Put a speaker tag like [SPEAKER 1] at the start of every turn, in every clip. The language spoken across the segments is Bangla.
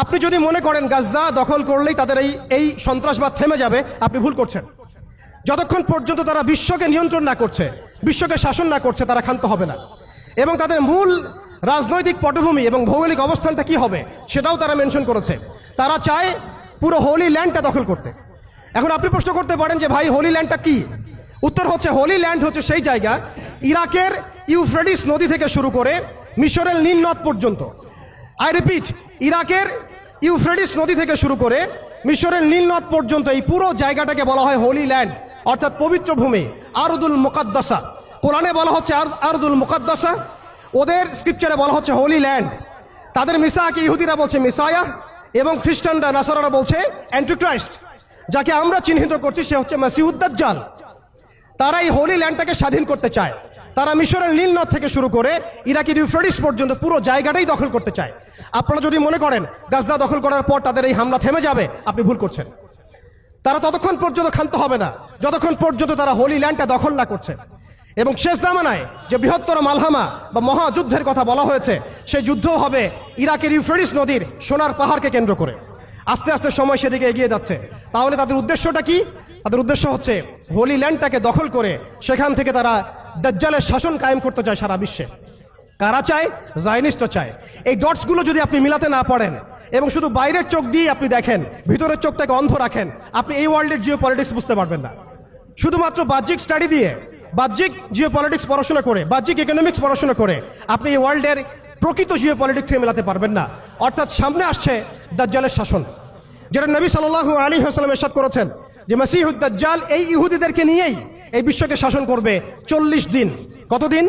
[SPEAKER 1] আপনি যদি মনে করেন গাজা দখল করলেই তাদের এই এই সন্ত্রাসবাদ থেমে যাবে, আপনি ভুল করছেন। যতক্ষণ পর্যন্ত তারা বিশ্বকে নিয়ন্ত্রণ না করছে, বিশ্বকে শাসন না করছে, তারা ক্ষান্ত হবে না। এবং তাদের মূল রাজনৈতিক পটভূমি এবং ভৌগোলিক অবস্থানটা কি হবে, সেটাও তারা মেনশন করেছে। তারা চায় পুরো হোলি ল্যান্ডটা দখল করতে। এখন আপনি প্রশ্ন করতে পারেন যে, ভাই হোলি ল্যান্ডটা কি? উত্তর হচ্ছে হোলি ল্যান্ড হচ্ছে সেই জায়গা, ইরাকের ইউফ্রেডিস নদী থেকে শুরু করে মিশরের নীল নদ পর্যন্ত। আই রিপিট ইরাকের ইউফ্রেডিস নদী থেকে শুরু করে মিশরের নীল নদ পর্যন্ত এই পুরো জায়গাটাকে বলা হয় হোলি ল্যান্ড অর্থাৎ পবিত্র ভূমি আরদুল মুকাদ্দাসা কোরআনে বলা হচ্ছে আর- আরদুল মুকাদ্দাসা ওদের স্ক্রিপচারে বলা হচ্ছে হোলি ল্যান্ড তাদের মিসাকে ইহুদিরা বলছে মিসায়া, এবং খ্রিস্টানরা, নাসারারা বলছে অ্যান্টিক্রাইস্ট যাকে আমরা চিহ্নিত করছি, সে হচ্ছে মাসিউদ্দাজ্জাল তারা এই হোলি ল্যান্ডটাকে স্বাধীন করতে চায়। তারা মিশরের নীল নদ থেকে শুরু করে ইরাকের ইউফ্রেডিস পর্যন্ত পুরো জায়গাটাই দখল করতে চায়। আপনারা যদি মনে করেন গাজা দখল করার পর তাদের এই হামলা থেমে যাবে, আপনি ভুল করছেন। তারা ততক্ষণ পর্যন্ত ক্ষান্ত হবে না, যতক্ষণ পর্যন্ত তারা হোলি ল্যান্ডটা দখল না করছে। এবং শেষ জামানায় যে বৃহত্তর মালহামা বা মহাযুদ্ধের কথা বলা হয়েছে, সেই যুদ্ধ হবে ইরাকের ইউফ্রেডিস নদীর সোনার পাহাড়কে কেন্দ্র করে। আস্তে আস্তে সময় সেদিকে এগিয়ে যাচ্ছে। তাহলে তাদের উদ্দেশ্যটা কি? তাদের উদ্দেশ্য হচ্ছে হোলি ল্যান্ডটাকে দখল করে সেখান থেকে তারা দাজ্জালের শাসন কায়েম করতে চায় সারা বিশ্বে। কারা চায়? জায়নিস্টও চায়। এই ডটসগুলো যদি আপনি মিলাতে না পারেন এবং শুধু বাইরের চোখ দিয়ে আপনি দেখেন, ভিতরের চোখটাকে অন্ধ রাখেন, আপনি এই ওয়ার্ল্ডের জিও পলিটিক্স বুঝতে পারবেন না। শুধুমাত্র বাহ্যিক স্টাডি দিয়ে, বাহ্যিক জিও পলিটিক্স পড়াশোনা করে, বাহ্যিক ইকোনমিক্স পড়াশোনা করে, আপনি এই ওয়ার্ল্ডের প্রকৃত জিও পলিটিক্সকে মেলাতে পারবেন না। অর্থাৎ সামনে আসছে দাজ্জালের শাসন। যেটা নবী সাল্লাল্লাহু আলী হাসলাম এরশাদ করেছেন, যে মাসিহুদ্দাজ্জাল এই ইহুদিদেরকে নিয়েই এই বিশ্বকে শাসন করবে চল্লিশ দিন। কতদিন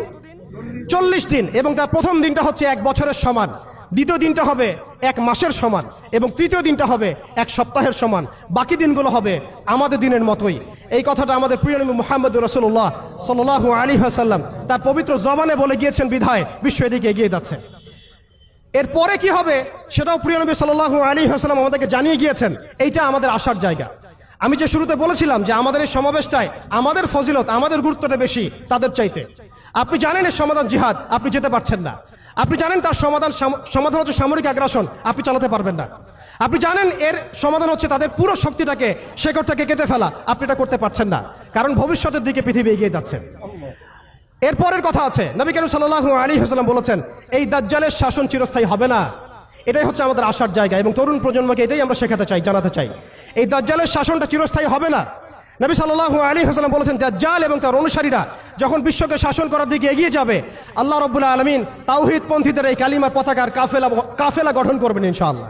[SPEAKER 1] চল্লিশ দিন। এবং তার প্রথম দিনটা হচ্ছে এক বছরের সমান। দ্বিতীয় দিনটা হবে এক মাসের সমান। এবং তৃতীয় দিনটা হবে এক সপ্তাহের সমান। বাকি দিনগুলো হবে আমাদের দিনের মতোই। এই কথাটা আমাদের প্রিয় নবী মোহাম্মদ রসুল্লাহ সাল্লাহু আলী হাসাল্লাম তার পবিত্র জবানে বলে গিয়েছেন বিধায় বিশ্ব এদিকে এগিয়ে যাচ্ছে। এরপরে কি হবে? সেটাও প্রিয় নবী সাল্লাহু আলী হাসলাম আমাদেরকে জানিয়ে গিয়েছেন। এইটা আমাদের আসার জায়গা। আমি যে শুরুতে বলেছিলাম যে আমাদের এই সমাবেশটায় আমাদের ফজিলত, আমাদের গুরুত্বটা বেশি তাদের চাইতে। আপনি জানেন এর সমাধান জিহাদ, আপনি যেতে পারছেন না। আপনি জানেন তার সমাধান সমাধান হচ্ছে সামরিক আগ্রাসন, আপনি চালাতে পারবেন না। আপনি জানেন এর সমাধান হচ্ছে তাদের পুরো শক্তিটাকে শেকড় থেকে কেটে ফেলা, আপনি এটা করতে পারছেন না। কারণ ভবিষ্যতের দিকে পৃথিবী এগিয়ে যাচ্ছে। এরপরের কথা আছে। নবী করিম সাল্লাহ আলী হাসলাম বলেছেন, এই দাজ্জালের শাসন চিরস্থায়ী হবে না। এটাই হচ্ছে আমাদের আসার জায়গা এবং তরুণ প্রজন্মকে এটাই আমরা শেখাতে চাই, জানাতে চাই। এই দাজ্জালের শাসনটা চিরস্থায়ী হবে না। নবী সাল্লাল্লাহু আলী হাসলাম বলেছেন, দাজ্জাল এবং তার অনুসারীরা যখন বিশ্বকে শাসন করার দিকে এগিয়ে যাবে, আল্লাহ রব্বুল্লাহ আলমিন তাওহিদ পন্থীদের এই কালিমার পতাকার কাফেলা কাফেলা গঠন করবেন ইনশাআল্লাহ।